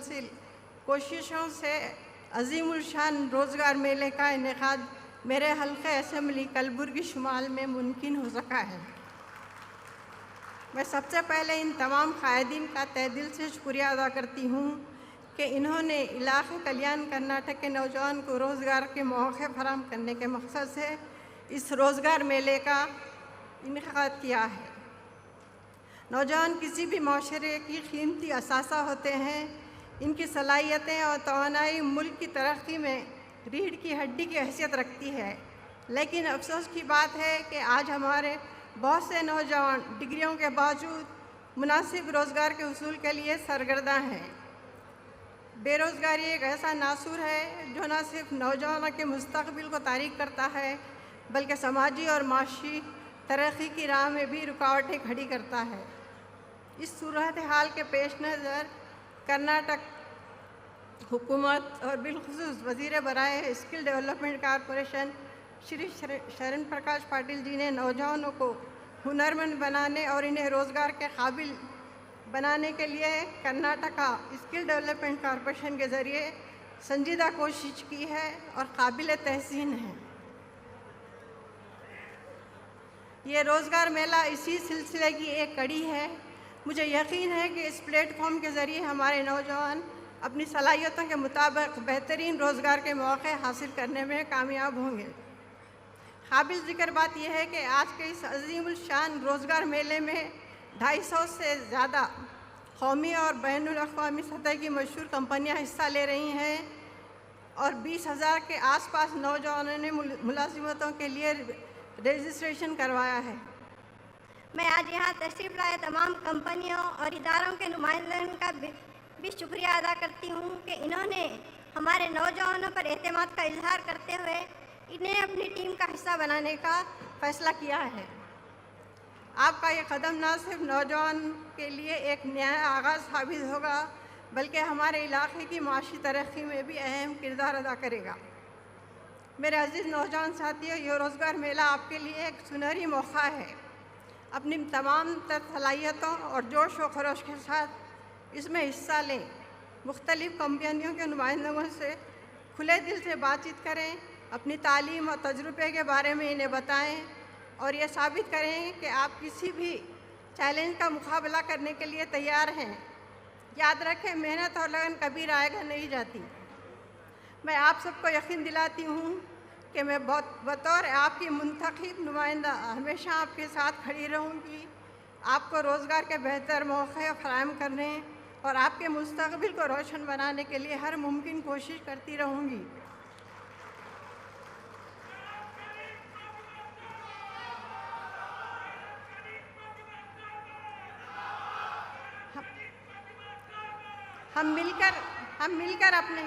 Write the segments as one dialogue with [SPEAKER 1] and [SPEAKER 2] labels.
[SPEAKER 1] مسلسل کوششوں سے عظیم الشان روزگار میلے کا انعقاد میرے حلقے اسمبلی کلبرگی شمال میں ممکن ہو سکا ہے۔ میں سب سے پہلے ان تمام قائدین کا تہ دل سے شکریہ ادا کرتی ہوں کہ انہوں نے علاقہ کلیان کرناٹک کے نوجوان کو روزگار کے مواقع فراہم کرنے کے مقصد سے اس روزگار میلے کا انعقاد کیا ہے۔ نوجوان کسی بھی معاشرے کی قیمتی اثاثہ ہوتے ہیں ان کی صلاحیتیں اور توانائی ملک کی ترقی میں ریڑھ کی ہڈی کی حیثیت رکھتی ہے۔ لیکن افسوس کی بات ہے کہ آج ہمارے بہت سے نوجوان ڈگریوں کے باوجود مناسب روزگار کے حصول کے لیے سرگرداں ہیں۔ بے روزگاری ایک ایسا ناصور ہے جو نہ صرف نوجوانوں کے مستقبل کو تاریخ کرتا ہے، بلکہ سماجی اور معاشی ترقی کی راہ میں بھی رکاوٹیں کھڑی کرتا ہے۔ اس صورتحال کے پیش نظر کرناٹک حکومت اور بالخصوص وزیر برائے اسکل ڈیولپمنٹ کارپوریشن شری شرن پرکاش پاٹل جی نے نوجوانوں کو ہنرمند بنانے اور انہیں روزگار کے قابل بنانے کے لیے کرناٹکا اسکل ڈیولپمنٹ کارپوریشن کے ذریعے سنجیدہ کوشش کی ہے اور قابل تحسین ہے۔ یہ روزگار میلہ اسی سلسلے کی ایک کڑی ہے۔ مجھے یقین ہے کہ اس پلیٹ فارم کے ذریعے ہمارے نوجوان اپنی صلاحیتوں کے مطابق بہترین روزگار کے مواقع حاصل کرنے میں کامیاب ہوں گے۔ قابل ذکر بات یہ ہے کہ آج کے اس عظیم الشان روزگار میلے میں ڈھائی سو سے زیادہ قومی اور بین الاقوامی سطح کی مشہور کمپنیاں حصہ لے رہی ہیں اور بیس ہزار کے آس پاس نوجوانوں نے ملازمتوں کے لیے رجسٹریشن کروایا ہے۔
[SPEAKER 2] میں آج یہاں تشریف لائے تمام کمپنیوں اور اداروں کے نمائندوں کا بھی شکریہ ادا کرتی ہوں کہ انہوں نے ہمارے نوجوانوں پر اعتماد کا اظہار کرتے ہوئے انہیں اپنی ٹیم کا حصہ
[SPEAKER 1] بنانے کا فیصلہ کیا ہے۔ آپ کا یہ قدم نہ صرف نوجوان کے لیے ایک نیا آغاز ثابت ہوگا، بلکہ ہمارے علاقے کی معاشی ترقی میں بھی اہم کردار ادا کرے گا۔ میرے عزیز نوجوان ساتھیوں یہ روزگار میلہ آپ کے لیے ایک سنہری موقع ہے۔ اپنی تمام تر صلاحیتوں اور جوش و خروش کے ساتھ اس میں حصہ لیں۔ مختلف کمپنیوں کے نمائندوں سے کھلے دل سے بات چیت کریں، اپنی تعلیم اور تجربے کے بارے میں انہیں بتائیں اور یہ ثابت کریں کہ آپ کسی بھی چیلنج کا مقابلہ کرنے کے لیے تیار ہیں۔ یاد رکھیں، محنت اور لگن کبھی رائے گا نہیں جاتی۔ میں آپ سب کو یقین دلاتی ہوں کہ میں بہت بطور آپ کی منتخب نمائندہ ہمیشہ آپ کے ساتھ کھڑی رہوں گی۔ آپ کو روزگار کے بہتر موقع فراہم کرنے اور آپ کے مستقبل کو روشن بنانے کے لیے ہر ممکن کوشش کرتی رہوں گی۔ ہم مل کر ہم مل کر اپنے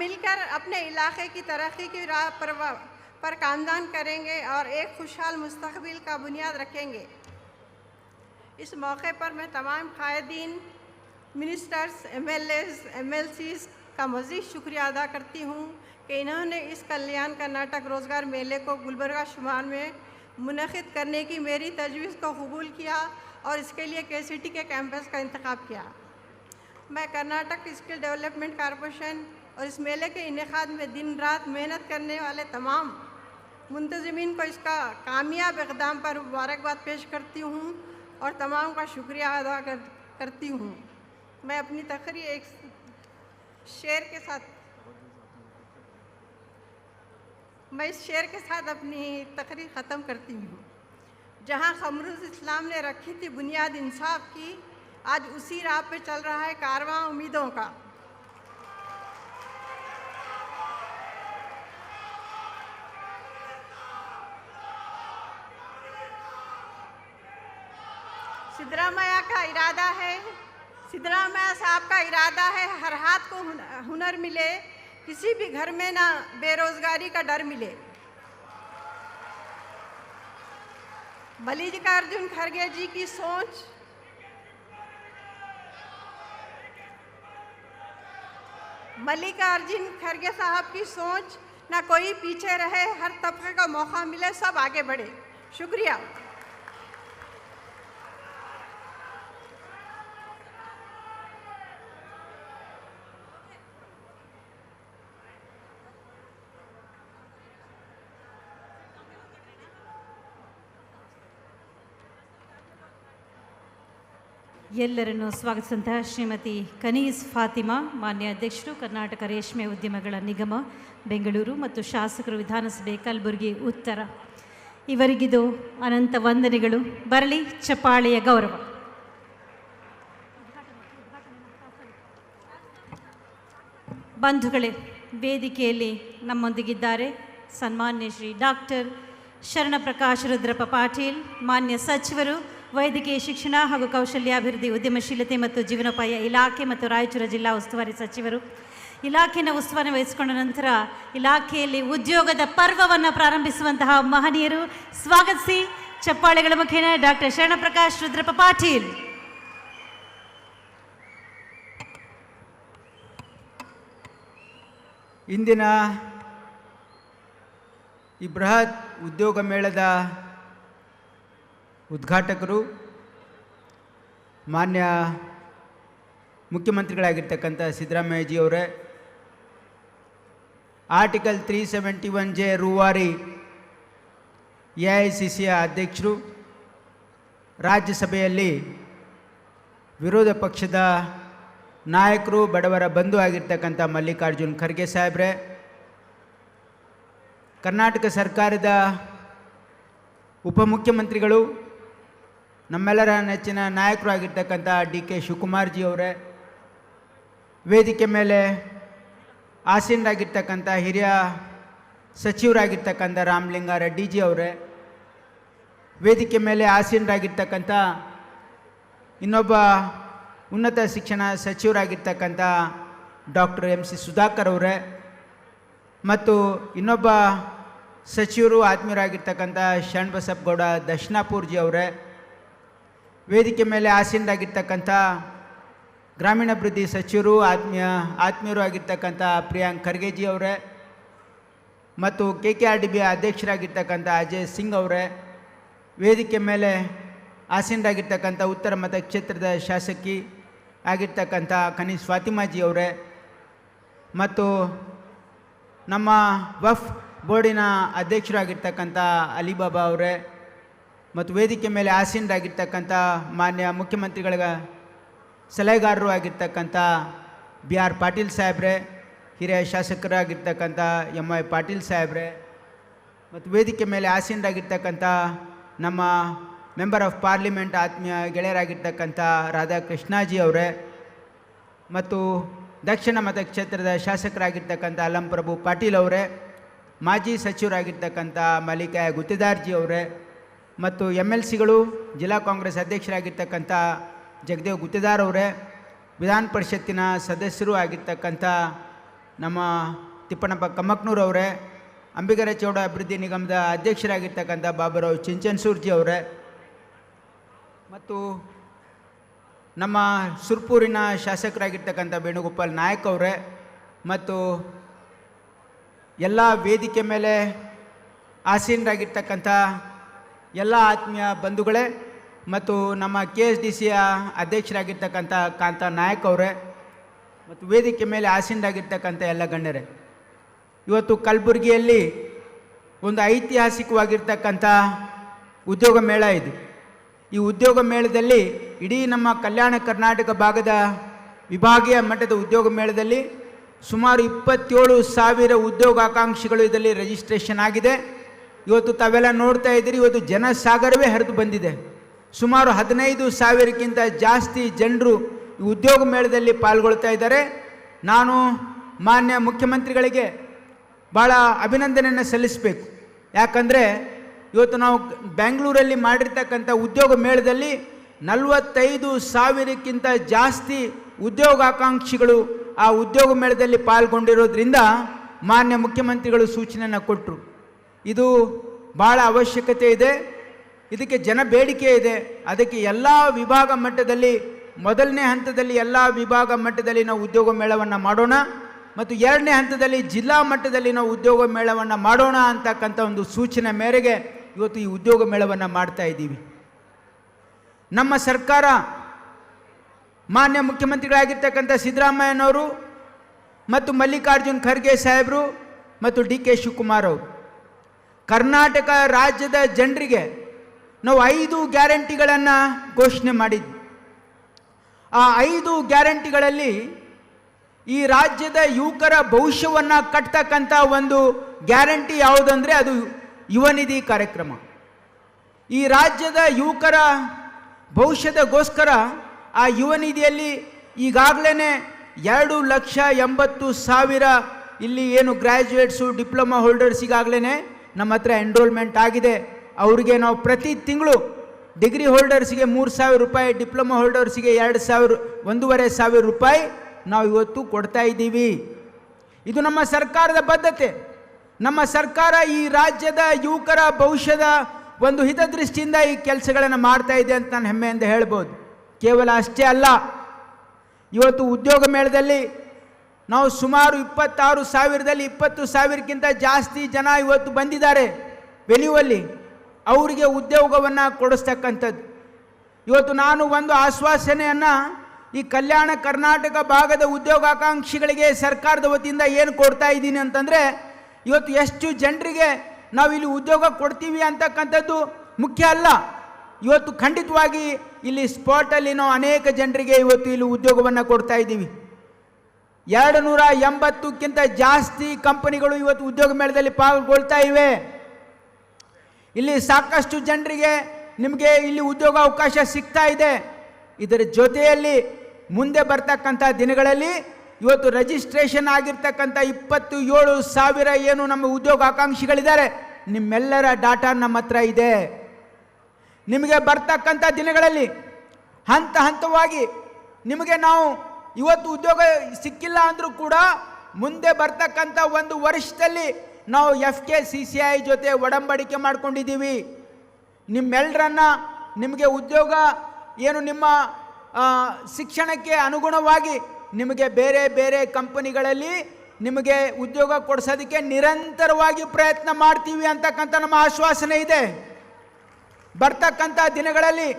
[SPEAKER 1] مل کر اپنے علاقے کی ترقی کی راہ پر, پر کامدان کریں گے اور ایک خوشحال مستقبل کا بنیاد رکھیں گے۔ اس موقع پر میں تمام قائدین منسٹرز ایم ایل ایز ایم ایل سیز کا مزید شکریہ ادا کرتی ہوں کہ انہوں نے اس کلیان کرناٹک روزگار میلے کو گلبرگہ شمار میں منعقد کرنے کی میری تجویز کو قبول کیا اور اس کے لیے کے سی ٹی کے کیمپس کا انتخاب کیا۔ میں کرناٹک اسکل ڈیولپمنٹ کارپوریشن اور اس میلے کے انعقاد میں دن رات محنت کرنے والے تمام منتظمین کو اس کا کامیاب اقدام پر مبارکباد پیش کرتی ہوں اور تمام کا شکریہ ادا کرتی ہوں۔ میں اپنی تقریر ایک شعر کے ساتھ میں اس شعر کے ساتھ اپنی تقریر ختم کرتی ہوں۔ جہاں خمرز اسلام نے رکھی تھی بنیاد انصاف کی، آج اسی راہ پہ چل رہا ہے کارواں امیدوں کا۔ سدرامیا کا ارادہ ہے۔ سدرامیا صاحب کا ارادہ ہے ہر ہاتھ کو ہنر ملے، کسی بھی گھر میں نہ بے روزگاری کا ڈر ملے۔ بلیج کا ارجن کھرگے جی کی سوچ۔ ملک ارجن کھرگے صاحب کی سوچ، نہ کوئی پیچھے رہے، ہر طبقے کا موقع ملے، سب آگے بڑھے۔ شکریہ۔
[SPEAKER 3] ಎಲ್ಲರನ್ನು ಸ್ವಾಗತಿಸಿದಂತಹ ಶ್ರೀಮತಿ ಕನೀಸ್ ಫಾತಿಮಾ, ಮಾನ್ಯ ಅಧ್ಯಕ್ಷರು, ಕರ್ನಾಟಕ ರೇಷ್ಮೆ ಉದ್ಯಮಗಳ ನಿಗಮ, ಬೆಂಗಳೂರು ಮತ್ತು ಶಾಸಕರು ವಿಧಾನಸಭೆ ಕಲಬುರಗಿ ಉತ್ತರ. ಇವರಿಗಿದು ಅನಂತ ವಂದನೆಗಳು. ಬರಲಿ, ಚಪ್ಪಾಳೆಯ ಗೌರವ. ಬಂಧುಗಳೇ, ವೇದಿಕೆಯಲ್ಲಿ ನಮ್ಮೊಂದಿಗಿದ್ದಾರೆ ಸನ್ಮಾನ್ಯ ಶ್ರೀ ಡಾಕ್ಟರ್ ಶರಣಪ್ರಕಾಶ್ ರುದ್ರಪ್ಪ ಪಾಟೀಲ್, ಮಾನ್ಯ ಸಚಿವರು ವೈದ್ಯಕೀಯ ಶಿಕ್ಷಣ ಹಾಗೂ ಕೌಶಲ್ಯಾಭಿವೃದ್ಧಿ, ಉದ್ಯಮಶೀಲತೆ ಮತ್ತು ಜೀವನೋಪಾಯ ಇಲಾಖೆ ಮತ್ತು ರಾಯಚೂರು ಜಿಲ್ಲಾ ಉಸ್ತುವಾರಿ ಸಚಿವರು. ಇಲಾಖೆಯನ್ನು ಉಸ್ತುವಾರಿ ವಹಿಸಿಕೊಂಡ ನಂತರ ಇಲಾಖೆಯಲ್ಲಿ ಉದ್ಯೋಗದ ಪರ್ವವನ್ನು ಪ್ರಾರಂಭಿಸುವಂತಹ ಮಹನೀಯರು ಸ್ವಾಗತಿಸಿ. ಚಪ್ಪಾಳೆಗಳ ಮುಖೇನ ಡಾಕ್ಟರ್ ಶರಣಪ್ರಕಾಶ್ ರುದ್ರಪ್ಪ ಪಾಟೀಲ್.
[SPEAKER 4] ಇಂದಿನ ಈ ಬೃಹತ್ ಉದ್ಯೋಗ ಮೇಳದ ಉದ್ಘಾಟಕರು, ಮಾನ್ಯ ಮುಖ್ಯಮಂತ್ರಿಗಳಾಗಿರ್ತಕ್ಕಂಥ ಸಿದ್ದರಾಮಯ್ಯಜಿಯವರೇ article three seventy one J ರೂವಾರಿ ಎ ಐ ಸಿ ಸಿಯ ಅಧ್ಯಕ್ಷರು, ರಾಜ್ಯಸಭೆಯಲ್ಲಿ ವಿರೋಧ ಪಕ್ಷದ ನಾಯಕರು, ಬಡವರ ಬಂಧು ಆಗಿರ್ತಕ್ಕಂಥ ಮಲ್ಲಿಕಾರ್ಜುನ್ ಖರ್ಗೆ ಸಾಹೇಬ್ರೆ, ಕರ್ನಾಟಕ ಸರ್ಕಾರದ ಉಪಮುಖ್ಯಮಂತ್ರಿಗಳು ನಮ್ಮೆಲ್ಲರ ನೆಚ್ಚಿನ ನಾಯಕರು ಆಗಿರ್ತಕ್ಕಂಥ ಡಿ ಕೆ ಶಿವಕುಮಾರ್ಜಿ ಅವರೇ, ವೇದಿಕೆ ಮೇಲೆ ಆಸೀನರಾಗಿರ್ತಕ್ಕಂಥ ಹಿರಿಯ ಸಚಿವರಾಗಿರ್ತಕ್ಕಂಥ ರಾಮಲಿಂಗ ರೆಡ್ಡಿಜಿ ಅವರೇ, ವೇದಿಕೆ ಮೇಲೆ ಆಸೀನರಾಗಿರ್ತಕ್ಕಂಥ ಇನ್ನೊಬ್ಬ ಉನ್ನತ ಶಿಕ್ಷಣ ಸಚಿವರಾಗಿರ್ತಕ್ಕಂಥ ಡಾಕ್ಟರ್ ಎಂ ಸಿ ಸುಧಾಕರ್ ಅವರೇ ಮತ್ತು ಇನ್ನೊಬ್ಬ ಸಚಿವರು ಆತ್ಮೀಯರಾಗಿರ್ತಕ್ಕಂಥ ಶರಣಬಸಪ್ಪಗೌಡ ದಕ್ಷಿಣಾಪೂರ್ಜಿ ಅವರೇ ವೇದಿಕೆ ಮೇಲೆ ಆಸೀನರಾಗಿರ್ತಕ್ಕಂಥ ಗ್ರಾಮೀಣಾಭಿವೃದ್ಧಿ ಸಚಿವರು, ಆತ್ಮೀಯ, ಆತ್ಮೀಯರು ಆಗಿರ್ತಕ್ಕಂಥ ಪ್ರಿಯಾಂಕ್ ಖರ್ಗೆಜಿ ಅವರೇ ಮತ್ತು K K R D B ಅಧ್ಯಕ್ಷರಾಗಿರ್ತಕ್ಕಂಥ Ajay Singh ಅವರೇ ವೇದಿಕೆ ಮೇಲೆ ಆಸೀನರಾಗಿರ್ತಕ್ಕಂಥ ಉತ್ತರ ಮತಕ್ಷೇತ್ರದ ಶಾಸಕಿ ಆಗಿರ್ತಕ್ಕಂಥ ಕನಿ ಸ್ವಾತಿಮಾಜಿ ಅವರೇ ಮತ್ತು ನಮ್ಮ ವಫ್ ಬೋರ್ಡಿನ ಅಧ್ಯಕ್ಷರಾಗಿರ್ತಕ್ಕಂಥ ಅಲಿಬಾಬಾ ಅವರೇ ಮತ್ತು ವೇದಿಕೆ ಮೇಲೆ ಆಸೀನರಾಗಿರ್ತಕ್ಕಂಥ ಮಾನ್ಯ ಮುಖ್ಯಮಂತ್ರಿಗಳ ಸಲಹೆಗಾರರು ಆಗಿರ್ತಕ್ಕಂಥ ಬಿ ಆರ್ ಪಾಟೀಲ್ ಸಾಹೇಬ್ರೆ, ಹಿರಿಯ ಶಾಸಕರಾಗಿರ್ತಕ್ಕಂಥ ಎಂ ಐ ಪಾಟೀಲ್ ಸಾಹೇಬ್ರೆ, ಮತ್ತು ವೇದಿಕೆ ಮೇಲೆ ಆಸೀನರಾಗಿರ್ತಕ್ಕಂಥ ನಮ್ಮ ಮೆಂಬರ್ ಆಫ್ ಪಾರ್ಲಿಮೆಂಟ್ ಆತ್ಮೀಯ ಗೆಳೆಯರಾಗಿರ್ತಕ್ಕಂಥ ರಾಧಾಕೃಷ್ಣಾಜಿ ಅವರೇ, ಮತ್ತು ದಕ್ಷಿಣ ಮತಕ್ಷೇತ್ರದ ಶಾಸಕರಾಗಿರ್ತಕ್ಕಂಥ ಅಲಂ ಪಾಟೀಲ್ ಅವರೇ, ಮಾಜಿ ಸಚಿವರಾಗಿರ್ತಕ್ಕಂಥ ಮಲ್ಲಿಕಾಯ ಗುತ್ತಿದಾರ್ಜಿ ಅವರೇ ಮತ್ತು ಎಂ ಎಲ್ ಸಿಗಳು ಜಿಲ್ಲಾ ಕಾಂಗ್ರೆಸ್ ಅಧ್ಯಕ್ಷರಾಗಿರ್ತಕ್ಕಂಥ ಜಗದೇವ್ ಗುತ್ತಿದಾರ್ ಅವರೇ, ವಿಧಾನ ಪರಿಷತ್ತಿನ ಸದಸ್ಯರು ಆಗಿರ್ತಕ್ಕಂಥ ನಮ್ಮ ತಿಪ್ಪಣ್ಣಪ್ಪ ಕಮ್ಮಕ್ನೂರ್ ಅವರೇ, ಅಂಬಿಗರ ಚೌಡ ಅಭಿವೃದ್ಧಿ ನಿಗಮದ ಅಧ್ಯಕ್ಷರಾಗಿರ್ತಕ್ಕಂಥ ಬಾಬುರಾವ್ ಚಿಂಚನ್ಸೂರ್ಜಿ ಅವರೇ, ಮತ್ತು ನಮ್ಮ ಸುರ್ಪೂರಿನ ಶಾಸಕರಾಗಿರ್ತಕ್ಕಂಥ ವೇಣುಗೋಪಾಲ್ ನಾಯಕ್ ಅವರೇ, ಮತ್ತು ಎಲ್ಲ ವೇದಿಕೆ ಮೇಲೆ ಆಸೀನರಾಗಿರ್ತಕ್ಕಂಥ ಎಲ್ಲ ಆತ್ಮೀಯ ಬಂಧುಗಳೇ ಮತ್ತು ನಮ್ಮ ಕೆ ಎಸ್ ಡಿ ಸಿಯ ಅಧ್ಯಕ್ಷರಾಗಿರ್ತಕ್ಕಂಥ ಕಾಂತ ನಾಯಕ್ ಅವರೇ ಮತ್ತು ವೇದಿಕೆ ಮೇಲೆ ಆಸೀನರಾಗಿರ್ತಕ್ಕಂಥ ಎಲ್ಲ ಗಣ್ಯರೇ. ಇವತ್ತು ಕಲಬುರಗಿಯಲ್ಲಿ ಒಂದು ಐತಿಹಾಸಿಕವಾಗಿರ್ತಕ್ಕಂಥ ಉದ್ಯೋಗ ಮೇಳ ಇದು. ಈ ಉದ್ಯೋಗ ಮೇಳದಲ್ಲಿ ಇಡೀ ನಮ್ಮ ಕಲ್ಯಾಣ ಕರ್ನಾಟಕ ಭಾಗದ ವಿಭಾಗೀಯ ಮಟ್ಟದ ಉದ್ಯೋಗ ಮೇಳದಲ್ಲಿ ಸುಮಾರು ಇಪ್ಪತ್ತೇಳು ಸಾವಿರ ಉದ್ಯೋಗಾಕಾಂಕ್ಷಿಗಳು ಇದರಲ್ಲಿ ರಿಜಿಸ್ಟ್ರೇಷನ್ ಆಗಿದೆ. ಇವತ್ತು ತಾವೆಲ್ಲ ನೋಡ್ತಾ ಇದ್ದೀರಿ, ಇವತ್ತು ಜನಸಾಗರವೇ ಹರಿದು ಬಂದಿದೆ. ಸುಮಾರು ಹದಿನೈದು ಸಾವಿರಕ್ಕಿಂತ ಜಾಸ್ತಿ ಜನರು ಈ ಉದ್ಯೋಗ ಮೇಳದಲ್ಲಿ ಪಾಲ್ಗೊಳ್ತಾ ಇದ್ದಾರೆ. ನಾನು ಮಾನ್ಯ ಮುಖ್ಯಮಂತ್ರಿಗಳಿಗೆ ಭಾಳ ಅಭಿನಂದನೆಯನ್ನು ಸಲ್ಲಿಸಬೇಕು. ಯಾಕಂದರೆ ಇವತ್ತು ನಾವು ಬೆಂಗಳೂರಲ್ಲಿ ಮಾಡಿರ್ತಕ್ಕಂಥ ಉದ್ಯೋಗ ಮೇಳದಲ್ಲಿ ನಲವತ್ತೈದು ಸಾವಿರಕ್ಕಿಂತ ಜಾಸ್ತಿ ಉದ್ಯೋಗಾಕಾಂಕ್ಷಿಗಳು ಆ ಉದ್ಯೋಗ ಮೇಳದಲ್ಲಿ ಪಾಲ್ಗೊಂಡಿರೋದ್ರಿಂದ ಮಾನ್ಯ ಮುಖ್ಯಮಂತ್ರಿಗಳು ಸೂಚನೆಯನ್ನು ಕೊಟ್ಟರು ಇದು ಭಾಳ ಅವಶ್ಯಕತೆ ಇದೆ. ಇದಕ್ಕೆ ಜನ ಬೇಡಿಕೆ ಇದೆ. ಅದಕ್ಕೆ ಎಲ್ಲ ವಿಭಾಗ ಮಟ್ಟದಲ್ಲಿ, ಮೊದಲನೇ ಹಂತದಲ್ಲಿ ಎಲ್ಲ ವಿಭಾಗ ಮಟ್ಟದಲ್ಲಿ ನಾವು ಉದ್ಯೋಗ ಮೇಳವನ್ನು ಮಾಡೋಣ ಮತ್ತು ಎರಡನೇ ಹಂತದಲ್ಲಿ ಜಿಲ್ಲಾ ಮಟ್ಟದಲ್ಲಿ ನಾವು ಉದ್ಯೋಗ ಮೇಳವನ್ನು ಮಾಡೋಣ ಅಂತಕ್ಕಂಥ ಒಂದು ಸೂಚನೆ ಮೇರೆಗೆ ಇವತ್ತು ಈ ಉದ್ಯೋಗ ಮೇಳವನ್ನು ಮಾಡ್ತಾ ಇದ್ದೀವಿ. ನಮ್ಮ ಸರ್ಕಾರ ಮಾನ್ಯ ಮುಖ್ಯಮಂತ್ರಿಗಳಾಗಿರ್ತಕ್ಕಂಥ ಸಿದ್ದರಾಮಯ್ಯನವರು ಮತ್ತು ಮಲ್ಲಿಕಾರ್ಜುನ್ ಖರ್ಗೆ ಸಾಹೇಬರು ಮತ್ತು ಡಿ ಕೆ ಶಿವಕುಮಾರ್ ಅವರು ಕರ್ನಾಟಕ ರಾಜ್ಯದ ಜನರಿಗೆ ನಾವು ಐದು ಗ್ಯಾರಂಟಿಗಳನ್ನು ಘೋಷಣೆ ಮಾಡಿದ್ವಿ ಆ ಐದು ಗ್ಯಾರಂಟಿಗಳಲ್ಲಿ ಈ ರಾಜ್ಯದ ಯುವಕರ ಭವಿಷ್ಯವನ್ನು ಕಟ್ತಕ್ಕಂಥ ಒಂದು ಗ್ಯಾರಂಟಿ ಯಾವುದಂದರೆ ಅದು ಯುವನಿಧಿ ಕಾರ್ಯಕ್ರಮ. ಈ ರಾಜ್ಯದ ಯುವಕರ ಭವಿಷ್ಯದಗೋಸ್ಕರ ಆ ಯುವ ನಿಧಿಯಲ್ಲಿ ಈಗಾಗಲೇ ಎರಡು ಲಕ್ಷ ಎಂಬತ್ತು ಸಾವಿರ ಇಲ್ಲಿ ಏನು ಗ್ರ್ಯಾಜುಯೇಟ್ಸು ಡಿಪ್ಲೊಮಾ ಹೋಲ್ಡರ್ಸ್ ಈಗಾಗಲೇ ನಮ್ಮ ಹತ್ರ ಎನ್ರೋಲ್ಮೆಂಟ್ ಆಗಿದೆ. ಅವರಿಗೆ ನಾವು ಪ್ರತಿ ತಿಂಗಳು ಡಿಗ್ರಿ ಹೋಲ್ಡರ್ಸ್ಗೆ ಮೂರು ಸಾವಿರ ರೂಪಾಯಿ ಡಿಪ್ಲೊಮಾ ಹೋಲ್ಡರ್ಸಿಗೆ ಎರಡು ಸಾವಿರ, ಒಂದೂವರೆ ಸಾವಿರ ರೂಪಾಯಿ ನಾವು ಇವತ್ತು ಕೊಡ್ತಾ ಇದ್ದೀವಿ. ಇದು ನಮ್ಮ ಸರ್ಕಾರದ ಬದ್ಧತೆ. ನಮ್ಮ ಸರ್ಕಾರ ಈ ರಾಜ್ಯದ ಯುವಕರ ಭವಿಷ್ಯದ ಒಂದು ಹಿತದೃಷ್ಟಿಯಿಂದ ಈ ಕೆಲಸಗಳನ್ನು ಮಾಡ್ತಾ ಇದೆ ಅಂತ ನಾನು ಹೆಮ್ಮೆಯಿಂದ ಹೇಳ್ಬೋದು. ಕೇವಲ ಅಷ್ಟೇ ಅಲ್ಲ, ಇವತ್ತು ಉದ್ಯೋಗ ಮೇಳದಲ್ಲಿ ನಾವು ಸುಮಾರು ಇಪ್ಪತ್ತಾರು ಸಾವಿರದಲ್ಲಿ ಇಪ್ಪತ್ತು ಸಾವಿರಕ್ಕಿಂತ ಜಾಸ್ತಿ ಜನ ಇವತ್ತು ಬಂದಿದ್ದಾರೆ ವೆನ್ಯೂವಲ್ಲಿ. ಅವರಿಗೆ ಉದ್ಯೋಗವನ್ನು ಕೊಡಿಸ್ತಕ್ಕಂಥದ್ದು. ಇವತ್ತು ನಾನು ಒಂದು ಆಶ್ವಾಸನೆಯನ್ನು ಈ ಕಲ್ಯಾಣ ಕರ್ನಾಟಕ ಭಾಗದ ಉದ್ಯೋಗಾಕಾಂಕ್ಷಿಗಳಿಗೆ ಸರ್ಕಾರದ ವತಿಯಿಂದ ಏನು ಕೊಡ್ತಾ ಇದ್ದೀನಿ ಅಂತಂದರೆ, ಇವತ್ತು ಎಷ್ಟು ಜನರಿಗೆ ನಾವು ಇಲ್ಲಿ ಉದ್ಯೋಗ ಕೊಡ್ತೀವಿ ಅಂತಕ್ಕಂಥದ್ದು ಮುಖ್ಯ ಅಲ್ಲ. ಇವತ್ತು ಖಂಡಿತವಾಗಿ ಇಲ್ಲಿ ಸ್ಪಾಟಲ್ಲಿ ನಾವು ಅನೇಕ ಜನರಿಗೆ ಇವತ್ತು ಇಲ್ಲಿ ಉದ್ಯೋಗವನ್ನು ಕೊಡ್ತಾ ಇದ್ದೀವಿ. ಎರಡು ನೂರ ಎಂಬತ್ತಕ್ಕಿಂತ ಜಾಸ್ತಿ ಕಂಪನಿಗಳು ಇವತ್ತು ಉದ್ಯೋಗ ಮೇಳದಲ್ಲಿ ಪಾಲ್ಗೊಳ್ತಾ ಇವೆ. ಇಲ್ಲಿ ಸಾಕಷ್ಟು ಜನರಿಗೆ ನಿಮಗೆ ಇಲ್ಲಿ ಉದ್ಯೋಗ ಅವಕಾಶ ಸಿಗ್ತಾ ಇದೆ. ಇದರ ಜೊತೆಯಲ್ಲಿ ಮುಂದೆ ಬರ್ತಕ್ಕಂಥ ದಿನಗಳಲ್ಲಿ ಇವತ್ತು ರಿಜಿಸ್ಟ್ರೇಷನ್ ಆಗಿರ್ತಕ್ಕಂಥ ಇಪ್ಪತ್ತು ಏಳು ಸಾವಿರ ಏನು ನಮ್ಮ ಉದ್ಯೋಗ ಆಕಾಂಕ್ಷಿಗಳಿದ್ದಾರೆ. ನಿಮ್ಮೆಲ್ಲರ ಡಾಟಾ ನಮ್ಮ ಹತ್ರ ಇದೆ. ನಿಮಗೆ ಬರ್ತಕ್ಕಂಥ ದಿನಗಳಲ್ಲಿ ಹಂತ ಹಂತವಾಗಿ ನಿಮಗೆ ನಾವು ಇವತ್ತು ಉದ್ಯೋಗ ಸಿಕ್ಕಿಲ್ಲ ಅಂದರೂ ಕೂಡ ಮುಂದೆ ಬರ್ತಕ್ಕಂಥ ಒಂದು ವರ್ಷದಲ್ಲಿ ನಾವು F K C C I ಜೊತೆ ಒಡಂಬಡಿಕೆ ಮಾಡ್ಕೊಂಡಿದ್ದೀವಿ. ನಿಮ್ಮೆಲ್ಲರನ್ನ ನಿಮಗೆ ಉದ್ಯೋಗ ಏನು ನಿಮ್ಮ ಶಿಕ್ಷಣಕ್ಕೆ ಅನುಗುಣವಾಗಿ ನಿಮಗೆ ಬೇರೆ ಬೇರೆ ಕಂಪನಿಗಳಲ್ಲಿ ನಿಮಗೆ ಉದ್ಯೋಗ ಕೊಡಿಸೋದಕ್ಕೆ ನಿರಂತರವಾಗಿ ಪ್ರಯತ್ನ ಮಾಡ್ತೀವಿ ಅಂತಕ್ಕಂಥ ನಮ್ಮ ಆಶ್ವಾಸನೆ ಇದೆ. ಬರ್ತಕ್ಕಂಥ ದಿನಗಳಲ್ಲಿ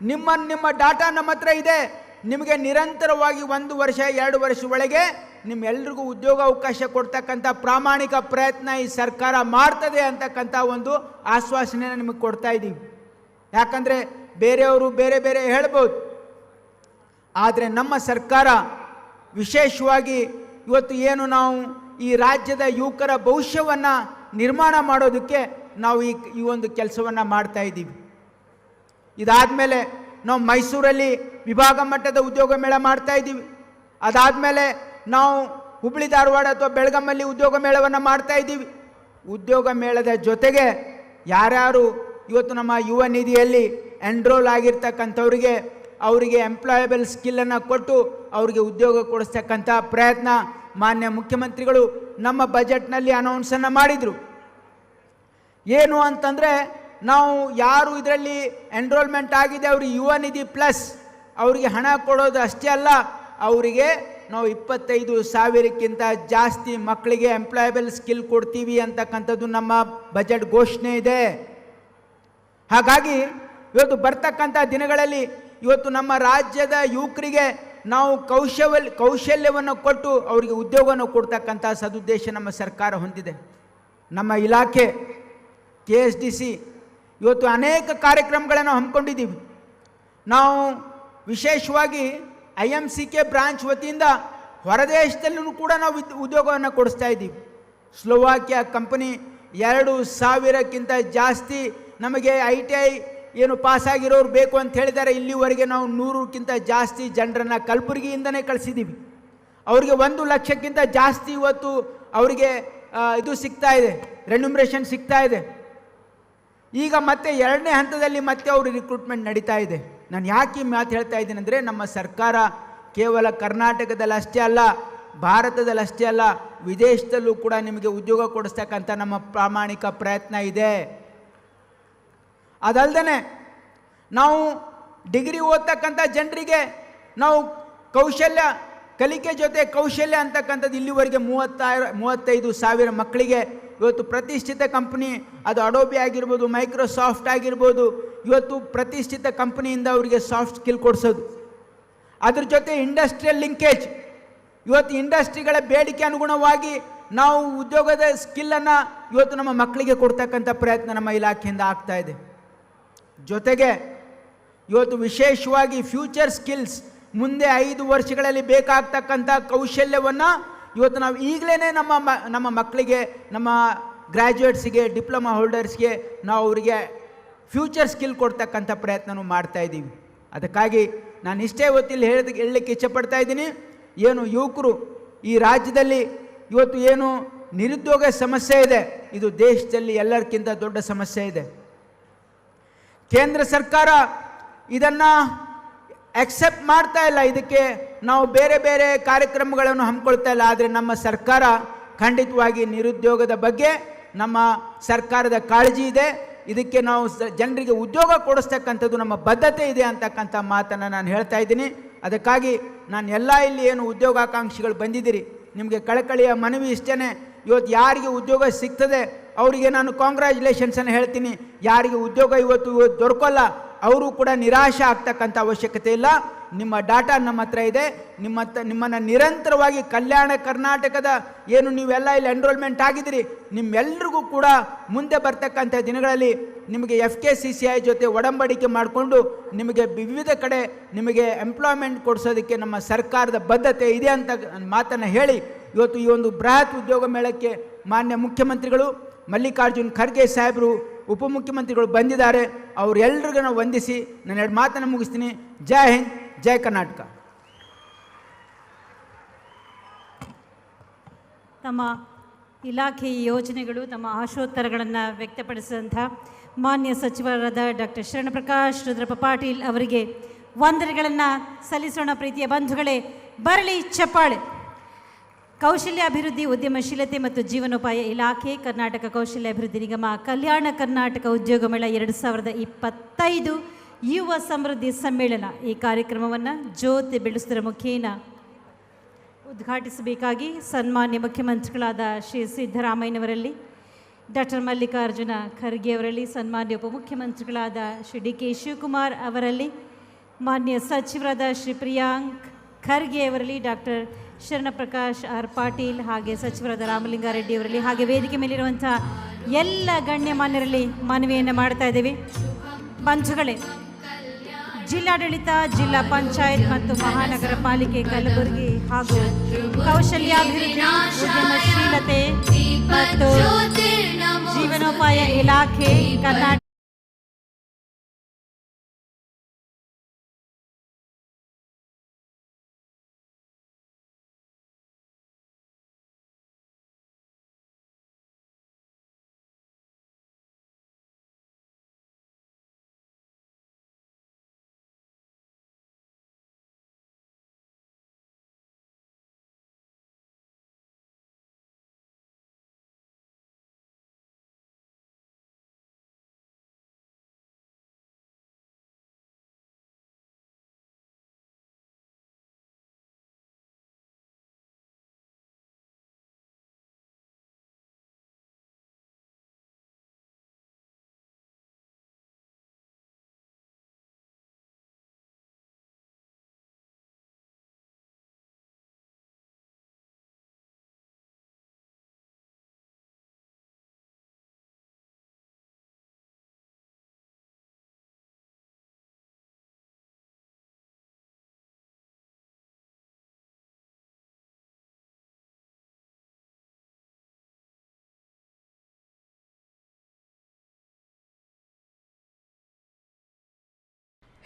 [SPEAKER 4] ನಿಮ್ಮ ನಿಮ್ಮ ಡಾಟಾ ನಮ್ಮ ಹತ್ರ ಇದೆ. ನಿಮಗೆ ನಿರಂತರವಾಗಿ ಒಂದು ವರ್ಷ, ಎರಡು ವರ್ಷ ಒಳಗೆ ನಿಮ್ಮೆಲ್ರಿಗೂ ಉದ್ಯೋಗ ಅವಕಾಶ ಕೊಡ್ತಕ್ಕಂಥ ಪ್ರಾಮಾಣಿಕ ಪ್ರಯತ್ನ ಈ ಸರ್ಕಾರ ಮಾಡ್ತದೆ ಅಂತಕ್ಕಂಥ ಒಂದು ಆಶ್ವಾಸನೆನ ನಿಮಗೆ ಕೊಡ್ತಾ ಇದ್ದೀವಿ. ಯಾಕಂದರೆ ಬೇರೆಯವರು ಬೇರೆ ಬೇರೆ ಹೇಳ್ಬೋದು. ಆದರೆ ನಮ್ಮ ಸರ್ಕಾರ ವಿಶೇಷವಾಗಿ ಇವತ್ತು ಏನು ನಾವು ಈ ರಾಜ್ಯದ ಯುವಕರ ಭವಿಷ್ಯವನ್ನು ನಿರ್ಮಾಣ ಮಾಡೋದಕ್ಕೆ ನಾವು ಈ ಈ ಒಂದು ಕೆಲಸವನ್ನು ಮಾಡ್ತಾ ಇದ್ದೀವಿ. ಇದಾದಮೇಲೆ ನಾವು ಮೈಸೂರಲ್ಲಿ ವಿಭಾಗ ಮಟ್ಟದ ಉದ್ಯೋಗ ಮೇಳ ಮಾಡ್ತಾ ಇದ್ದೀವಿ. ಅದಾದಮೇಲೆ ನಾವು ಹುಬ್ಳಿ ಧಾರವಾಡ ಅಥವಾ ಬೆಳಗಾಮಲ್ಲಿ ಉದ್ಯೋಗ ಮೇಳವನ್ನು ಮಾಡ್ತಾ ಇದ್ದೀವಿ. ಉದ್ಯೋಗ ಮೇಳದ ಜೊತೆಗೆ ಯಾರ್ಯಾರು ಇವತ್ತು ನಮ್ಮ ಯುವ ನಿಧಿಯಲ್ಲಿ ಎನ್ರೋಲ್ ಆಗಿರ್ತಕ್ಕಂಥವ್ರಿಗೆ ಅವರಿಗೆ ಎಂಪ್ಲಾಯಬಲ್ ಸ್ಕಿಲ್ಲನ್ನು ಕೊಟ್ಟು ಅವರಿಗೆ ಉದ್ಯೋಗ ಕೊಡಿಸ್ತಕ್ಕಂಥ ಪ್ರಯತ್ನ ಮಾನ್ಯ ಮುಖ್ಯಮಂತ್ರಿಗಳು ನಮ್ಮ ಬಜೆಟ್ನಲ್ಲಿ ಅನೌನ್ಸನ್ನು ಮಾಡಿದರು. ಏನು ಅಂತಂದರೆ ನಾವು ಯಾರು ಇದರಲ್ಲಿ ಎನ್ರೋಲ್ಮೆಂಟ್ ಆಗಿದೆ ಅವ್ರಿಗೆ ಯುವ ನಿಧಿ ಪ್ಲಸ್ ಅವರಿಗೆ ಹಣ ಕೊಡೋದು ಅಷ್ಟೇ ಅಲ್ಲ, ಅವರಿಗೆ ನಾವು ಇಪ್ಪತ್ತೈದು ಸಾವಿರಕ್ಕಿಂತ ಜಾಸ್ತಿ ಮಕ್ಕಳಿಗೆ ಎಂಪ್ಲಾಯಬಲ್ ಸ್ಕಿಲ್ ಕೊಡ್ತೀವಿ ಅಂತಕ್ಕಂಥದ್ದು ನಮ್ಮ ಬಜೆಟ್ ಘೋಷಣೆ ಇದೆ. ಹಾಗಾಗಿ ಇವತ್ತು ಬರ್ತಕ್ಕಂಥ ದಿನಗಳಲ್ಲಿ ಇವತ್ತು ನಮ್ಮ ರಾಜ್ಯದ ಯುವಕರಿಗೆ ನಾವು ಕೌಶಲ್, ಕೌಶಲ್ಯವನ್ನು ಕೊಟ್ಟು ಅವರಿಗೆ ಉದ್ಯೋಗವನ್ನು ಕೊಡ್ತಕ್ಕಂಥ ಸದುದ್ದೇಶ ನಮ್ಮ ಸರ್ಕಾರ ಹೊಂದಿದೆ. ನಮ್ಮ ಇಲಾಖೆ ಕೆ ಎಸ್ ಡಿ ಸಿ ಇವತ್ತು ಅನೇಕ ಕಾರ್ಯಕ್ರಮಗಳನ್ನು ಹಮ್ಮಿಕೊಂಡಿದ್ದೀವಿ. ನಾವು ವಿಶೇಷವಾಗಿ I M C K branch ವತಿಯಿಂದ ಹೊರದೇಶದಲ್ಲೂ ಕೂಡ ನಾವು ಉದ್ಯೋಗವನ್ನು ಕೊಡಿಸ್ತಾ ಇದ್ದೀವಿ. ಸ್ಲೋವಾಕಿಯಾ ಕಂಪನಿ ಎರಡು ಸಾವಿರಕ್ಕಿಂತ ಜಾಸ್ತಿ ನಮಗೆ ಐ ಟಿ ಐ ಏನು ಪಾಸಾಗಿರೋರು ಬೇಕು ಅಂತ ಹೇಳಿದ್ದಾರೆ. ಇಲ್ಲಿವರೆಗೆ ನಾವು ನೂರಕ್ಕಿಂತ ಜಾಸ್ತಿ ಜನರನ್ನು ಕಲಬುರಗಿಯಿಂದನೇ ಕಳಿಸಿದ್ದೀವಿ. ಅವರಿಗೆ ಒಂದು ಲಕ್ಷಕ್ಕಿಂತ ಜಾಸ್ತಿ ಇವತ್ತು ಅವರಿಗೆ ಇದು ಸಿಗ್ತಾ ಇದೆ. ರೆನ್ಯುಮ್ರೇಷನ್ ಸಿಗ್ತಾ ಇದೆ. ಈಗ ಮತ್ತೆ ಎರಡನೇ ಹಂತದಲ್ಲಿ ಮತ್ತೆ ಅವರು ರಿಕ್ರೂಟ್ಮೆಂಟ್ ನಡೀತಾ ಇದೆ. ನಾನು ಯಾಕೆ ಈ ಮಾತು ಹೇಳ್ತಾ ಇದ್ದೀನಿ ಅಂದರೆ ನಮ್ಮ ಸರ್ಕಾರ ಕೇವಲ ಕರ್ನಾಟಕದಲ್ಲಿ ಅಷ್ಟೇ ಅಲ್ಲ, ಭಾರತದಲ್ಲಿ ಅಷ್ಟೇ ಅಲ್ಲ, ವಿದೇಶದಲ್ಲೂ ಕೂಡ ನಿಮಗೆ ಉದ್ಯೋಗ ಕೊಡಿಸ್ತಕ್ಕಂಥ ನಮ್ಮ ಪ್ರಾಮಾಣಿಕ ಪ್ರಯತ್ನ ಇದೆ. ಅದಲ್ದೇ ನಾವು ಡಿಗ್ರಿ ಓದ್ತಕ್ಕಂಥ ಜನರಿಗೆ ನಾವು ಕೌಶಲ್ಯ, ಕಲಿಕೆ ಜೊತೆ ಕೌಶಲ್ಯ ಅಂತಕ್ಕಂಥದ್ದು ಇಲ್ಲಿವರೆಗೆ ಮೂವತ್ತಾರು ಮೂವತ್ತೈದು ಸಾವಿರ ಮಕ್ಕಳಿಗೆ ಇವತ್ತು ಪ್ರತಿಷ್ಠಿತ ಕಂಪ್ನಿ, ಅದು ಅಡೋಬಿ ಆಗಿರ್ಬೋದು ಮೈಕ್ರೋಸಾಫ್ಟ್ ಆಗಿರ್ಬೋದು, ಇವತ್ತು ಪ್ರತಿಷ್ಠಿತ ಕಂಪ್ನಿಯಿಂದ ಅವರಿಗೆ ಸಾಫ್ಟ್ ಸ್ಕಿಲ್ ಕೊಡಿಸೋದು. ಅದ್ರ ಜೊತೆ ಇಂಡಸ್ಟ್ರಿಯಲ್ ಲಿಂಕೇಜ್ ಇವತ್ತು ಇಂಡಸ್ಟ್ರಿಗಳ ಬೇಡಿಕೆ ಅನುಗುಣವಾಗಿ ನಾವು ಉದ್ಯೋಗದ ಸ್ಕಿಲ್ಲನ್ನು ಇವತ್ತು ನಮ್ಮ ಮಕ್ಕಳಿಗೆ ಕೊಡ್ತಕ್ಕಂಥ ಪ್ರಯತ್ನ ನಮ್ಮ ಇಲಾಖೆಯಿಂದ ಆಗ್ತಾ ಇದೆ. ಜೊತೆಗೆ ಇವತ್ತು ವಿಶೇಷವಾಗಿ ಫ್ಯೂಚರ್ ಸ್ಕಿಲ್ಸ್ ಮುಂದೆ ಐದು ವರ್ಷಗಳಲ್ಲಿ ಬೇಕಾಗ್ತಕ್ಕಂಥ ಕೌಶಲ್ಯವನ್ನು ಇವತ್ತು ನಾವು ಈಗಲೇ ನಮ್ಮ ಮ, ನಮ್ಮ ಮಕ್ಕಳಿಗೆ, ನಮ್ಮ ಗ್ರ್ಯಾಜುಯೇಟ್ಸಿಗೆ ಡಿಪ್ಲೊಮಾ ಹೋಲ್ಡರ್ಸ್ಗೆ ನಾವು ಅವರಿಗೆ ಫ್ಯೂಚರ್ ಸ್ಕಿಲ್ ಕೊಡ್ತಕ್ಕಂಥ ಪ್ರಯತ್ನವೂ ಮಾಡ್ತಾ ಇದ್ದೀವಿ. ಅದಕ್ಕಾಗಿ ನಾನು ಇಷ್ಟೇ ಹೊತ್ತಿಲ್ಲಿ ಹೇಳೋದು, ಹೇಳಲಿಕ್ಕೆ ಇಚ್ಛಪಡ್ತಾ ಇದ್ದೀನಿ. ಏನು ಯುವಕರು ಈ ರಾಜ್ಯದಲ್ಲಿ ಇವತ್ತು ಏನು ನಿರುದ್ಯೋಗ ಸಮಸ್ಯೆ ಇದೆ, ಇದು ದೇಶದಲ್ಲಿ ಎಲ್ಲರಿಗಿಂತ ದೊಡ್ಡ ಸಮಸ್ಯೆ ಇದೆ. ಕೇಂದ್ರ ಸರ್ಕಾರ ಇದನ್ನು ಅಕ್ಸೆಪ್ಟ್ ಮಾಡ್ತಾ ಇಲ್ಲ. ಇದಕ್ಕೆ ನಾವು ಬೇರೆ ಬೇರೆ ಕಾರ್ಯಕ್ರಮಗಳನ್ನು ಹಮ್ಮಿಕೊಳ್ತಾ ಇಲ್ಲ. ಆದರೆ ನಮ್ಮ ಸರ್ಕಾರ ಖಂಡಿತವಾಗಿ ನಿರುದ್ಯೋಗದ ಬಗ್ಗೆ ನಮ್ಮ ಸರ್ಕಾರದ ಕಾಳಜಿ ಇದೆ. ಇದಕ್ಕೆ ನಾವು ಜನರಿಗೆ ಉದ್ಯೋಗ ಕೊಡಿಸ್ತಕ್ಕಂಥದ್ದು ನಮ್ಮ ಬದ್ಧತೆ ಇದೆ ಅಂತಕ್ಕಂಥ ಮಾತನ್ನು ನಾನು ಹೇಳ್ತಾ ಇದ್ದೀನಿ. ಅದಕ್ಕಾಗಿ ನಾನು ಎಲ್ಲ ಇಲ್ಲಿ ಏನು ಉದ್ಯೋಗಾಕಾಂಕ್ಷಿಗಳು ಬಂದಿದ್ದೀರಿ, ನಿಮಗೆ ಕಳಕಳಿಯ ಮನವಿ ಇಷ್ಟೇ ಇವತ್ತು ಯಾರಿಗೆ ಉದ್ಯೋಗ ಸಿಗ್ತದೆ, ಅವರಿಗೆ ನಾನು ಕಾಂಗ್ರ್ಯಾಚುಲೇಷನ್ಸನ್ನು ಹೇಳ್ತೀನಿ. ಯಾರಿಗೆ ಉದ್ಯೋಗ ಇವತ್ತು ಇವತ್ತು ದೊರಕೋಲ್ಲ ಅವರು ಕೂಡ ನಿರಾಶೆ ಆಗ್ತಕ್ಕಂಥ ಅವಶ್ಯಕತೆ ಇಲ್ಲ. ನಿಮ್ಮ ಡಾಟಾ ನಮ್ಮ ಹತ್ರ ಇದೆ. ನಿಮ್ಮ ನಿಮ್ಮನ್ನು ನಿರಂತರವಾಗಿ ಕಲ್ಯಾಣ ಕರ್ನಾಟಕದ ಏನು ನೀವೆಲ್ಲ ಇಲ್ಲಿ ಎನ್ರೋಲ್ಮೆಂಟ್ ಆಗಿದ್ದೀರಿ, ನಿಮ್ಮೆಲ್ರಿಗೂ ಕೂಡ ಮುಂದೆ ಬರ್ತಕ್ಕಂಥ ದಿನಗಳಲ್ಲಿ ನಿಮಗೆ F K C C I ಜೊತೆ ಒಡಂಬಡಿಕೆ ಮಾಡಿಕೊಂಡು ನಿಮಗೆ ವಿವಿಧ ಕಡೆ ನಿಮಗೆ ಎಂಪ್ಲಾಯ್ಮೆಂಟ್ ಕೊಡಿಸೋದಕ್ಕೆ ನಮ್ಮ ಸರ್ಕಾರದ ಬದ್ಧತೆ ಇದೆ ಅಂತ ಮಾತನ್ನು ಹೇಳಿ ಇವತ್ತು ಈ ಒಂದು ಬೃಹತ್ ಉದ್ಯೋಗ ಮೇಳಕ್ಕೆ ಮಾನ್ಯ ಮುಖ್ಯಮಂತ್ರಿಗಳು ಮಲ್ಲಿಕಾರ್ಜುನ್ ಖರ್ಗೆ ಸಾಹೇಬರು ಉಪಮುಖ್ಯಮಂತ್ರಿಗಳು ಬಂದಿದ್ದಾರೆ. ಅವರೆಲ್ಲರಿಗೂ ನಾವು ವಂದಿಸಿ ನಾನು ಎರಡು ಮಾತನ್ನು ಮುಗಿಸ್ತೀನಿ. ಜೈ ಹಿಂದ್, ಜೈ ಕರ್ನಾಟಕ.
[SPEAKER 3] ತಮ್ಮ ಇಲಾಖೆ ಯೋಜನೆಗಳು ತಮ್ಮ ಆಶೋತ್ತರಗಳನ್ನು ವ್ಯಕ್ತಪಡಿಸಿದಂಥ ಮಾನ್ಯ ಸಚಿವರಾದ ಡಾಕ್ಟರ್ ಶರಣಪ್ರಕಾಶ್ ರುದ್ರಪ್ಪ ಪಾಟೀಲ್ ಅವರಿಗೆ ವಂದನೆಗಳನ್ನು ಸಲ್ಲಿಸೋಣ ಪ್ರೀತಿಯ ಬಂಧುಗಳೇ. ಬರಲಿ ಚಪ್ಪಾಳೆ. ಕೌಶಲ್ಯಾಭಿವೃದ್ಧಿ ಉದ್ಯಮಶೀಲತೆ ಮತ್ತು ಜೀವನೋಪಾಯ ಇಲಾಖೆ, ಕರ್ನಾಟಕ ಕೌಶಲ್ಯ ಅಭಿವೃದ್ಧಿ ನಿಗಮ, ಕಲ್ಯಾಣ ಕರ್ನಾಟಕ ಉದ್ಯೋಗ ಮೇಳ ಎರಡು ಸಾವಿರದ ಇಪ್ಪತ್ತೈದು ಯುವ ಸಮೃದ್ಧಿ ಸಮ್ಮೇಳನ. ಈ ಕಾರ್ಯಕ್ರಮವನ್ನು ಜ್ಯೋತಿ ಬೆಳೆಸುವುದರ ಮುಖೇನ ಉದ್ಘಾಟಿಸಬೇಕಾಗಿ ಸನ್ಮಾನ್ಯ ಮುಖ್ಯಮಂತ್ರಿಗಳಾದ ಶ್ರೀ ಸಿದ್ದರಾಮಯ್ಯನವರಲ್ಲಿ, ಡಾಕ್ಟರ್ ಮಲ್ಲಿಕಾರ್ಜುನ ಖರ್ಗೆ ಅವರಲ್ಲಿ, ಸನ್ಮಾನ್ಯ ಉಪಮುಖ್ಯಮಂತ್ರಿಗಳಾದ ಶ್ರೀ ಡಿ ಕೆ ಶಿವಕುಮಾರ್ ಅವರಲ್ಲಿ, ಮಾನ್ಯ ಸಚಿವರಾದ ಶ್ರೀ ಪ್ರಿಯಾಂಕ್ ಖರ್ಗೆ ಅವರಲ್ಲಿ, ಡಾಕ್ಟರ್ ಶರಣಪ್ರಕಾಶ್ ಆರ್ ಪಾಟೀಲ್ ಹಾಗೆ ಸಚಿವರಾದ ರಾಮಲಿಂಗಾರೆಡ್ಡಿ ಅವರಲ್ಲಿ ಹಾಗೆ ವೇದಿಕೆ ಮೇಲಿರುವಂಥ ಎಲ್ಲ ಗಣ್ಯಮಾನ್ಯರಲ್ಲಿ ಮನವಿಯನ್ನು ಮಾಡ್ತಾ ಇದ್ದೀವಿ. ಬಂಧುಗಳೇ, ಜಿಲ್ಲಾಡಳಿತ, ಜಿಲ್ಲಾ ಪಂಚಾಯತ್ ಮತ್ತು ಮಹಾನಗರ ಪಾಲಿಕೆ ಕಲಬುರಗಿ ಹಾಗೂ ಕೌಶಲ್ಯಾಭಿವೃದ್ಧಿ, ಉದ್ಯಮಶೀಲತೆ ಮತ್ತು ಜೀವನೋಪಾಯ ಇಲಾಖೆ ಕರ್ನಾಟಕ